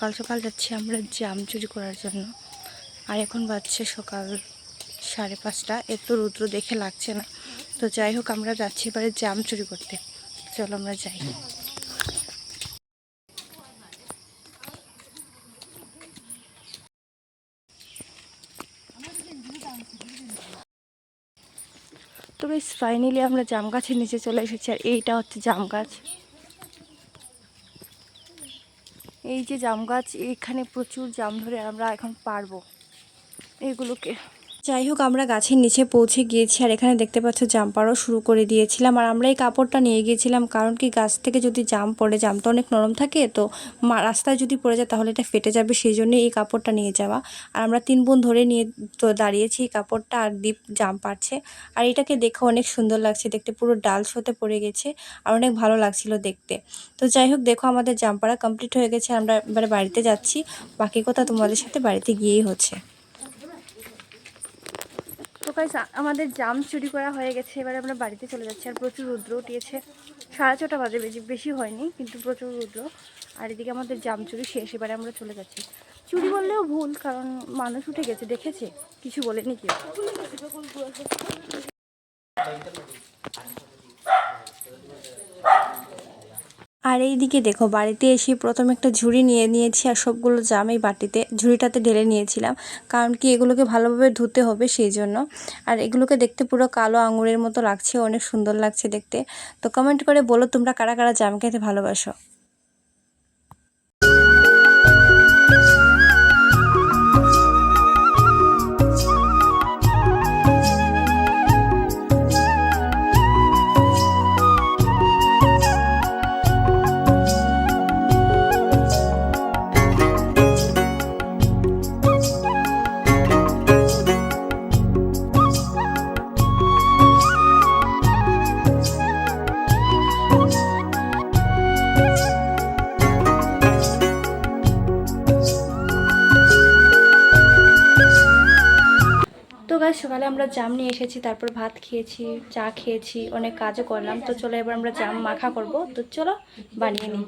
সকাল সকাল যাচ্ছি আমরা জাম চুরি করার জন্য। আর এখন বাজছে সকাল সাড়ে পাঁচটা। এত রুদ্র দেখে লাগছে না। তো যাই হোক, আমরা যাচ্ছি এবারে জাম চুরি করতে। চলো আমরা যাই। তো বেশ ফাইনালি আমরা জাম গাছের নিচে চলে এসেছি। আর এইটা হচ্ছে জাম গাছ। এই যে জাম গাছ এখানে প্রচুর জাম ধরে আমরা এখন পারব। এগুলোকে যাই হোক আমরা গাছের নিচে পৌঁছে গিয়েছি আর এখানে দেখতে পাচ্ছ জাম পাড়াও শুরু করে দিয়েছিলাম। আর আমরা এই কাপড়টা নিয়ে গিয়েছিলাম কারণ কি গাছ থেকে যদি জাম পড়ে, জাম তো অনেক নরম থাকে, তো রাস্তায় যদি পড়ে যায় তাহলে এটা ফেটে যাবে, সেই জন্য এই কাপড়টা নিয়ে যাওয়া। আর আমরা তিন বোন ধরে নিয়ে তো দাঁড়িয়েছি এই কাপড়টা আর দ্বীপ জাম পাড়ছে। আর এটাকে দেখে অনেক সুন্দর লাগছে, দেখতে পুরো ডাল শোতে পড়ে গেছে আর অনেক ভালো লাগছিল দেখতে। তো যাই হোক দেখো আমাদের জাম পাড়া কমপ্লিট হয়ে গেছে, আমরা এবারে বাড়িতে যাচ্ছি, বাকি কথা তোমাদের সাথে বাড়িতে গিয়েই হচ্ছে। গাইস আমাদের জাম চুরি করা হয়ে গেছে, এবারে আমরা বাড়িতে চলে যাচ্ছি। আর প্রচুর রুদ্র উঠিয়েছে। সাড়ে ছটা বাজে, বেশি বেশি হয়নি, কিন্তু প্রচুর রুদ্র। আর এদিকে আমাদের জাম চুরি শেষ, এবারে আমরা চলে যাচ্ছি। চুরি বললেও ভুল, কারণ মানুষ উঠে গেছে, দেখেছে? কিছু বলেনি কেউ। আর এই দিকে দেখো, বাড়িতে এসে প্রথম একটা ঝুড়ি নিয়ে নিয়েছি আর সবগুলো জাম এই বাটিতে, ঝুড়িটাতে ঢেলে নিয়েছিলাম। কারণ কি এগুলোকে ভালোভাবে ধুতে হবে সেই জন্য। আর এগুলোকে দেখতে পুরো কালো আঙুরের মতো লাগছে, অনেক সুন্দর লাগছে দেখতে। তো কমেন্ট করে বলো তোমরা কারা কারা জাম খেতে ভালোবাসো। তো সকালে আমরা জাম নিয়ে এসেছি, তারপর ভাত খেয়েছি, চা খেয়েছি, অনেক কাজও করলাম। তো চলো এবার আমরা জাম মাখা করব। তো চলো বানিয়ে নিই।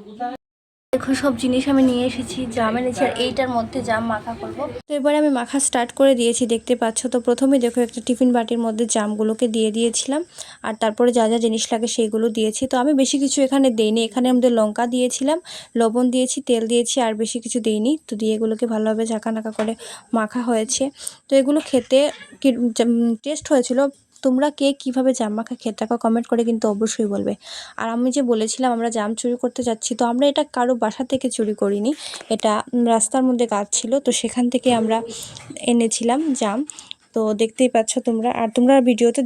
সব জিনিস আমি নিয়ে এসেছি জাম এনেছি আর এইটার মধ্যে জাম মাখা করব। তো এবারে আমি মাখা স্টার্ট করে দিয়েছি, দেখতে পাচ্ছ তো প্রথমে দেখো একটা টিফিন বাটির মধ্যে জামগুলোকে দিয়ে দিয়েছিলাম, আর তারপরে যা যা জিনিস লাগে সেইগুলো দিয়েছি। তো আমি বেশি কিছু এখানে দেইনি, এখানে আমাদের লঙ্কা দিয়েছিলাম, লবণ দিয়েছি, তেল দিয়েছি, আর বেশি কিছু দেইনি। তো দিয়ে এগুলোকে ভালোভাবে ঝাঁকা নাকা করে মাখা হয়েছে। তো এগুলো খেতে টেস্ট হয়েছিল তোমরা কে কীভাবে জাম মাখা খেয়ে থাকো কমেন্ট করে কিন্তু অবশ্যই বলবে। আর আমি যে বলেছিলাম আমরা জাম চুরি করতে যাচ্ছি, তো আমরা এটা কারও বাসা থেকে চুরি করিনি। এটা রাস্তার মধ্যে গাছ ছিল, তো সেখান থেকে আমরা এনেছিলাম জাম। তো দেখতেই পাচ্ছ তোমরা। আর তোমরা ভিডিওতে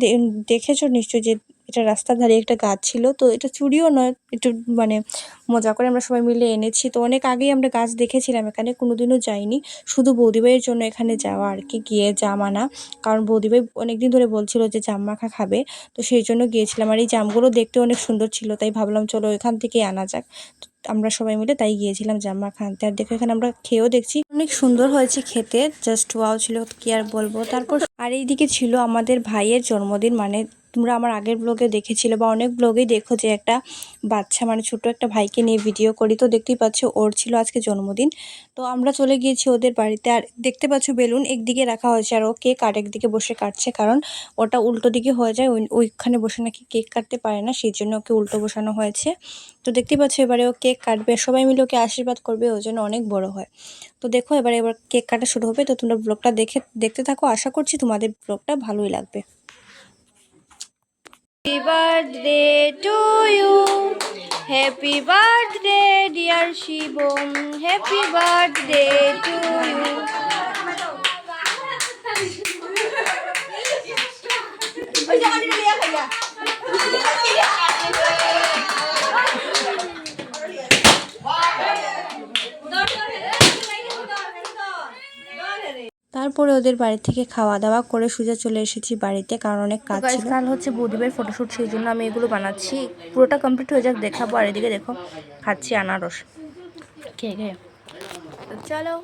দেখেছ নিশ্চয়ই যে এটা রাস্তার ধারে একটা গাছ ছিল, তো এটা চুরিও নয়, একটু মানে মজা করে আমরা সবাই মিলে এনেছি। তো অনেক আগেই আমরা গাছ দেখেছিলাম, এখানে কোনোদিনও যাইনি। শুধু বৌদিভাইয়ের জন্য এখানে যাওয়া আর কি, গিয়ে জাম আনা কারণ বৌদিভাই অনেকদিন ধরে বলছিল যে জাম মাখা খাবে, তো সেই জন্য গিয়েছিলাম। আর এই জামগুলো দেখতে অনেক সুন্দর ছিল, তাই ভাবলাম চলো এখান থেকে আনা যাক। আমরা সবাই মিলে তাই গিয়েছিলাম জাম মাখা আনতে। আর দেখো এখানে আমরা খেয়েও দেখছি। অনেক সুন্দর হয়েছে খেতে, জাস্ট ওয়াও ছিল কি আর বলব। তারপর আর এইদিকে ছিল আমাদের ভাইয়ের জন্মদিন মানে তোমরা আমার আগের ব্লগে দেখেছিলে বা অনেক ব্লগেই দেখো যে একটা বাচ্চা মানে ছোট একটা ভাইকে নিয়ে ভিডিও করি। তো দেখতেই পাচ্ছ, ওর ছিল আজকে জন্মদিন। তো আমরা চলে গিয়েছি ওদের বাড়িতে। আর দেখতে পাচ্ছ, বেলুন একদিকে রাখা হয়েছে আর ও কেক আর একদিকে বসে কাটছে কারণ ওটা উল্টো দিকে হয়ে যায়, ওই- ওইখানে বসে নাকি কেক কাটতে পারে না সেই জন্য ওকে উল্টো বসানো হয়েছে। তো দেখতেই পাচ্ছ, এবারে ও কেক কাটবে। সবাই মিলে ওকে আশীর্বাদ করবে ওই জন্য অনেক বড় হয়। তো দেখো, এবারে এবার কেক কাটা শুরু হবে। তো তোমরা ব্লগটা দেখে দেখতে থাকো। আশা করছি তোমাদের ব্লগটা ভালোই লাগবে। Happy birthday to you. Happy birthday, dear Shibom. Happy birthday to you. তারপরে ওদের বাড়ি থেকে খাওয়া দাওয়া করে সোজা চলে এসেছি বাড়িতে কারণ অনেক কাজ ছিল। কাল হচ্ছে বৌদিবের ফটোশ্যুট সেই জন্য আমি এগুলো বানাচ্ছি। পুরোটা কমপ্লিট হয়ে যাক দেখাবো। আর এদিকে দেখো খাচ্ছি আনারস। খেয়ে খেয়ে চলো।